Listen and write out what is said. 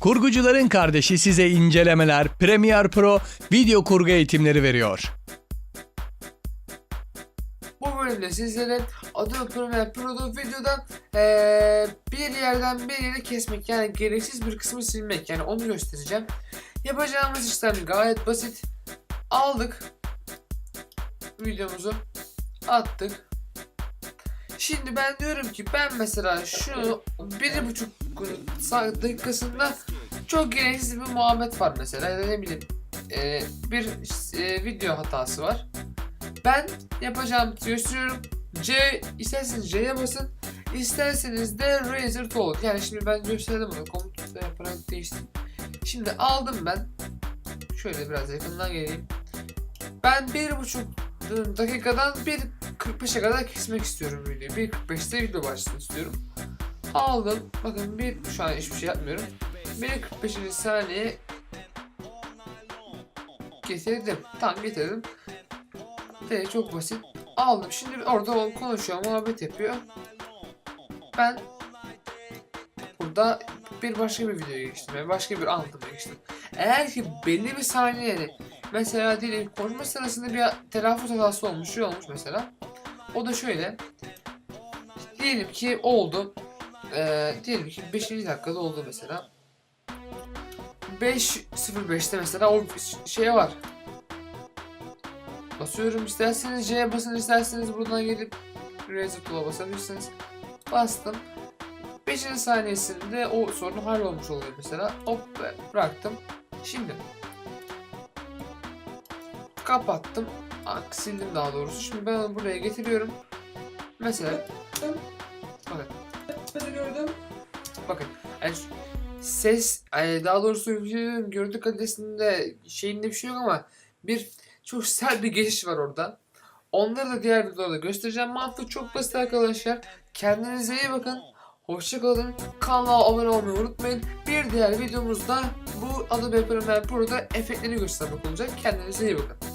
Kurgucuların kardeşi size incelemeler, Premiere Pro video kurgu eğitimleri veriyor. Bu bölümde sizlere Adobe Premiere Pro'da videodan eee, bir yerden bir yere kesmek yani gereksiz bir kısmı silmek yani onu göstereceğim. Yapacağımız işlem gayet basit. Aldık videomuzu attık. Şimdi ben diyorum ki ben mesela şu bir buçuk dakikasında çok gereksiz bir muhabbet var mesela ya da ne bileyim eee, bir eee, video hatası var. Ben yapacağım gösteriyorum. C isterseniz C'ye basın. isterseniz de Razer Tool. Yani şimdi ben gösterdim onu. Komutla yaparak değiştim. Şimdi aldım ben. Şöyle biraz yakından geleyim. Ben bir buçuk dakikadan 1.45'e kadar kesmek istiyorum videoyu. 1.45'te video başlasın istiyorum. Aldım. Bakın bir şu an hiçbir şey yapmıyorum. 1.45. saniye getirdim. Tam getirdim. De çok basit. Aldım. Şimdi orada konuşuyor, muhabbet yapıyor. Ben burada bir başka bir videoya geçtim. Yani başka bir anlatıma geçtim. Eğer ki belli bir saniyede mesela diyelim konuşma sırasında bir telaffuz hatası olmuş, şey olmuş mesela. O da şöyle. Diyelim ki oldu. Ee, diyelim ki 5. dakikada oldu mesela. 5.05'te mesela o şey var. Basıyorum isterseniz C'ye basın isterseniz buradan gelip Razer Tool'a basabilirsiniz. Bastım. 5. saniyesinde o sorun hallolmuş oluyor mesela. Hop bıraktım. Şimdi kapattım. Sildim daha doğrusu. Şimdi ben onu buraya getiriyorum. Mesela bakın. Bakın. Yani ses yani daha doğrusu videonun görüntü kalitesinde şeyinde bir şey yok ama bir çok sert bir geçiş var orada. Onları da diğer videolarda göstereceğim. Mantık çok basit arkadaşlar. Kendinize iyi bakın. Hoşçakalın. Kanala abone olmayı unutmayın. Bir diğer videomuzda bu Adobe Premiere Pro'da efektleri göstermek olacak. Kendinize iyi bakın.